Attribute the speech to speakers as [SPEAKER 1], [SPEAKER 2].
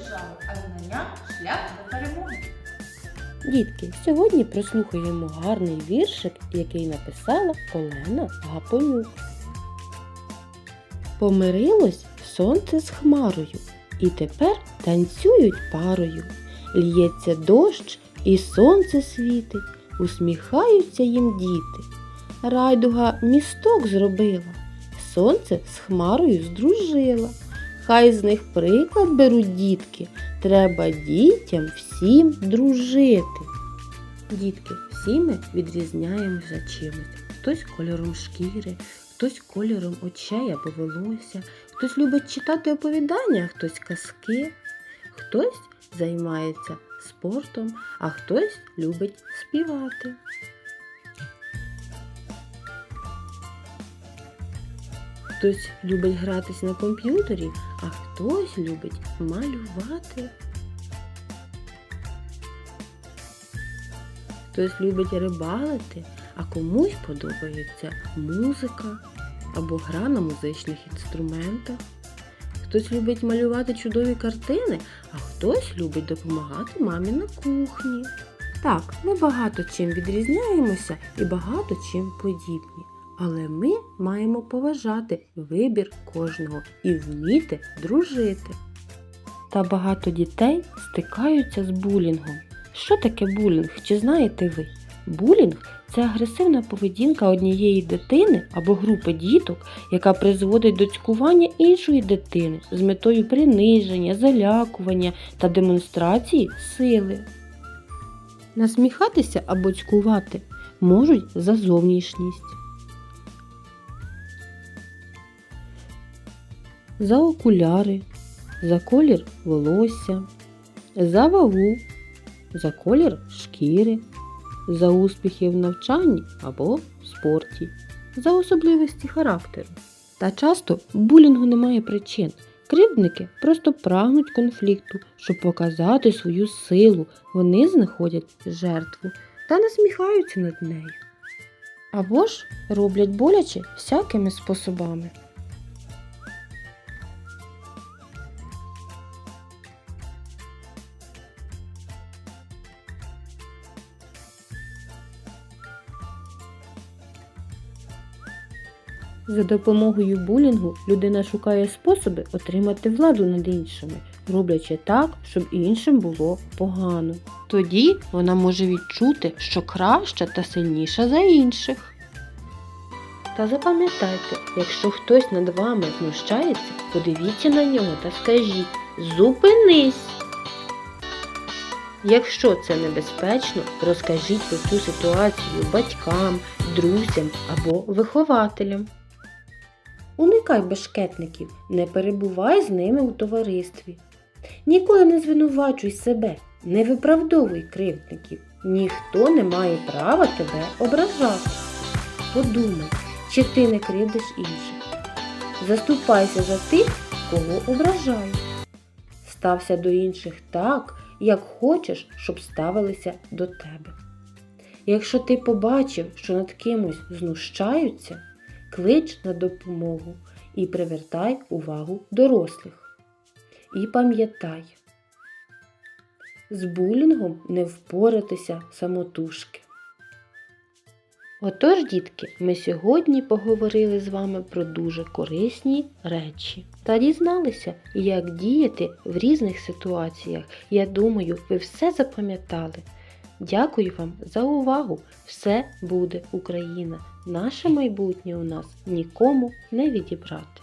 [SPEAKER 1] держави, а знання шлях до перемоги.
[SPEAKER 2] Дітки, сьогодні прослухаємо гарний віршик, який написала Олена Гапонюк. Помирилось сонце з хмарою, і тепер танцюють парою. Л'ється дощ, і сонце світить, усміхаються їм діти. Райдуга місток зробила, сонце з хмарою здружила. Хай з них приклад беруть дітки, треба дітям всім дружити. Дітки, всі ми відрізняємося чимось. Хтось кольором шкіри, хтось кольором очей або волосся, хтось любить читати оповідання, хтось казки, хтось займається спортом, а хтось любить співати. Хтось любить гратись на комп'ютері, а хтось любить малювати. Хтось любить рибалити, а комусь подобається музика або гра на музичних інструментах. Хтось любить малювати чудові картини, а хтось любить допомагати мамі на кухні. Так, ми багато чим відрізняємося і багато чим подібні. Але ми маємо поважати вибір кожного і вміти дружити. Та багато дітей стикаються з булінгом. Що таке булінг? Чи знаєте ви? Булінг це агресивна поведінка однієї дитини або групи діток, яка призводить до цькування іншої дитини з метою приниження, залякування та демонстрації сили. Насміхатися або цькувати можуть за зовнішність. За окуляри, за колір волосся, за вагу, за колір шкіри, за успіхи в навчанні або в спорті, за особливості характеру. Та часто булінгу немає причин. Кривдники просто прагнуть конфлікту, щоб показати свою силу. Вони знаходять жертву та насміхаються над нею. Або ж роблять боляче всякими способами. За допомогою булінгу людина шукає способи отримати владу над іншими, роблячи так, щоб іншим було погано. Тоді вона може відчути, що краща та сильніша за інших. Та запам'ятайте, якщо хтось над вами знущається, подивіться на нього та скажіть Зупинись! Якщо це небезпечно, розкажіть про цю ситуацію батькам, друзям або вихователям. Уникай бешкетників, не перебувай з ними у товаристві. Ніколи не звинувачуй себе, не виправдовуй кривдників. Ніхто не має права тебе ображати. Подумай, чи ти не кривдиш інших. Заступайся за тих, кого ображають. Стався до інших так, як хочеш, щоб ставилися до тебе. Якщо ти побачив, що над кимось знущаються, клич на допомогу і привертай увагу дорослих. І пам'ятай, з булінгом не впоратися самотужки. Отож, дітки, ми сьогодні поговорили з вами про дуже корисні речі та дізналися, як діяти в різних ситуаціях. Я думаю, ви все запам'ятали. Дякую вам за увагу! Все буде Україна! Наше майбутнє у нас нікому не відібрати.